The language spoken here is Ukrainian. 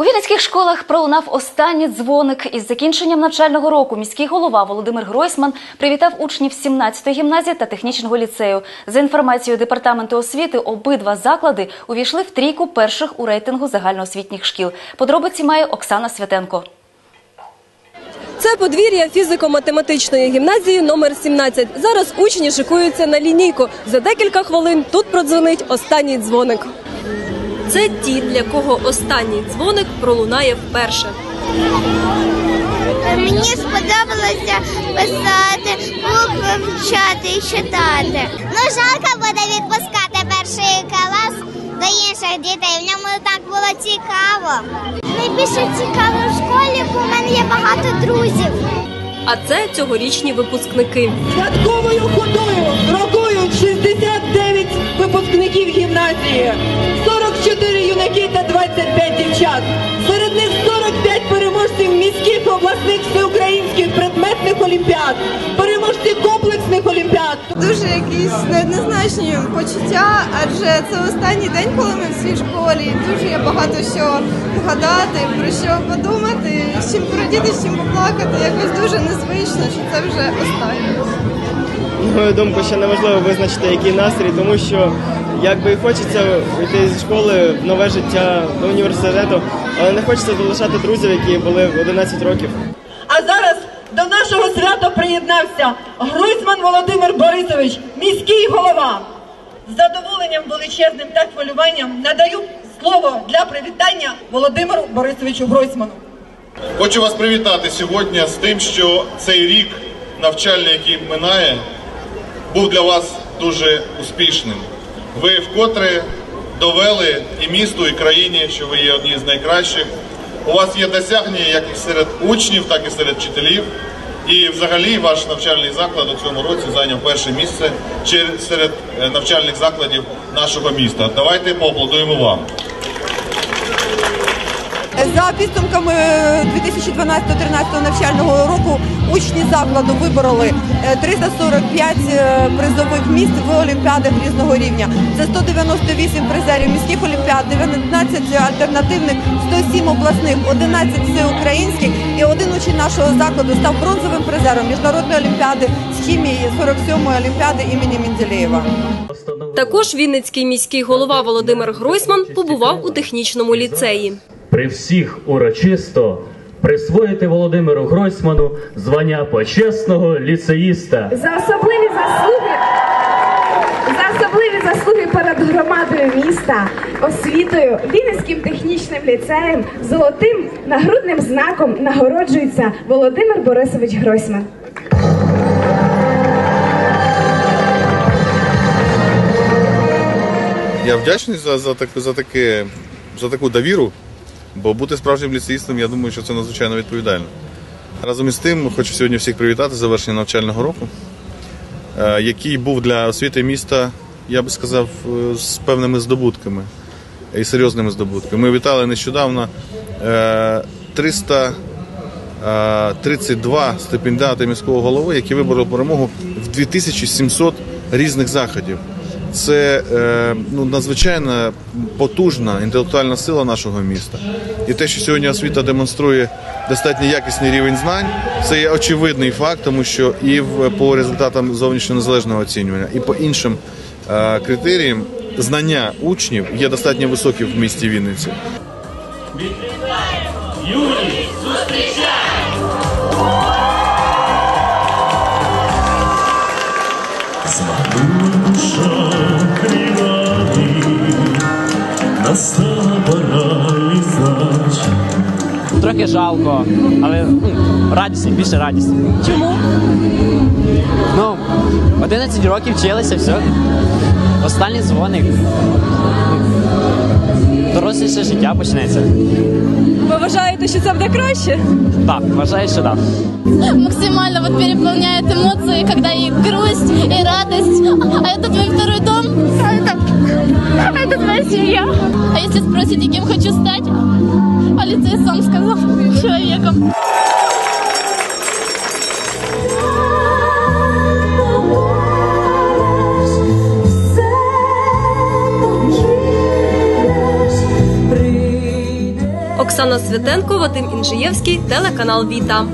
У вінницьких школах пролунав останній дзвоник. Із закінченням навчального року міський голова Володимир Гройсман привітав учнів 17-ї гімназії та технічного ліцею. За інформацією департаменту освіти, обидва заклади увійшли в трійку перших у рейтингу загальноосвітніх шкіл. Подробиці має Оксана Святенко. Це подвір'я фізико-математичної гімназії номер 17. Зараз учні шикуються на лінійку. За декілька хвилин тут продзвонить останній дзвоник. Це ті, для кого останній дзвоник пролунає вперше. Мені сподобалося писати, букви вчати і читати. Ну, жалко буде відпускати перший клас до інших дітей. В ньому так було цікаво. Найбільше цікаво в школі, бо в мене є багато друзів. А це цьогорічні випускники. Святковою ходою рокують 69 випускників гімназії, 44 юнаки та 25 дівчат. Серед них 45 переможців міських, обласних, всеукраїнських предметних олімпіад, переможці комплексних олімпіад. Дуже якісь неоднозначні почуття, адже це останній день, коли ми в цій школі. Дуже є багато що згадати, про що подумати, з чим порадіти, з чим поплакати. Якось дуже незвично, що це вже останнє. На мою думку, ще неможливо визначити, який настрій, тому що якби хочеться йти зі школи в нове життя до університету, але не хочеться залишати друзів, які були в 11 років. А зараз до нашого свята приєднався Гройсман Володимир Борисович, міський голова. З задоволенням величезним та хвилюванням надаю слово для привітання Володимиру Борисовичу Гройсману. Хочу вас привітати сьогодні з тим, що цей рік навчальний, який минає, був для вас дуже успішним. Ви вкотре довели і місту, і країні, що ви є одні з найкращих. У вас є досягнення як і серед учнів, так і серед вчителів. І взагалі ваш навчальний заклад у цьому році зайняв перше місце серед е, навчальних закладів нашого міста. Давайте поаплодуємо вам. За підсумками 2012-2013 навчального року учні закладу вибороли е, 345 е, призових місць в олімпіадах різного рівня. Це 198 призерів міських олімпіад, 19 альтернативних, 107 обласних, 11 всеукраїнських і один учень нашого закладу став бронзовим призером міжнародної олімпіади з хімії 47-ї олімпіади імені Менделєєва. Також Вінницький міський голова Володимир Гройсман побував у технічному ліцеї. при всіх урочисто присвоїти Володимиру Гройсману звання почесного ліцеїста. за особливі заслуги. За особливі заслуги перед громадою міста, освітою, Вінницьким технічним ліцеєм, золотим нагрудним знаком нагороджується Володимир Борисович Гройсман. Я вдячний за, за, таку, за, таке, за таку довіру, бо бути справжнім ліцеїстом, я думаю, що це надзвичайно відповідально. Разом із тим, хочу сьогодні всіх привітати з завершення навчального року, е, який був для освіти міста, я би сказав, е, з певними здобутками і серйозними здобутками. Ми вітали нещодавно е, 332 стипендіати міського голови, які вибороли перемогу в 2700 різних заходів. Це е, ну, надзвичайно потужна інтелектуальна сила нашого міста. І те, що сьогодні освіта демонструє достатньо якісний рівень знань, це є очевидний факт, тому що і по результатам зовнішнього незалежного оцінювання, і по іншим е, критеріям знання учнів є достатньо високі в місті Вінниці. Трохи жалко, але ну, більше радість. Чому? Ну, 11 років вчилися, все. Останній дзвоник. Доросліше життя почнеться. Ви вважаєте, що це буде краще? Так, вважаю, що так. Максимально вот переполняет эмоции, когда и грусть, и радость. А это твой это твоя семья. А если спросите, кем хочу стать? А лицей сам сказал, человеком. Оксана Святенко, Вадим Інжиєвський, телеканал Віта.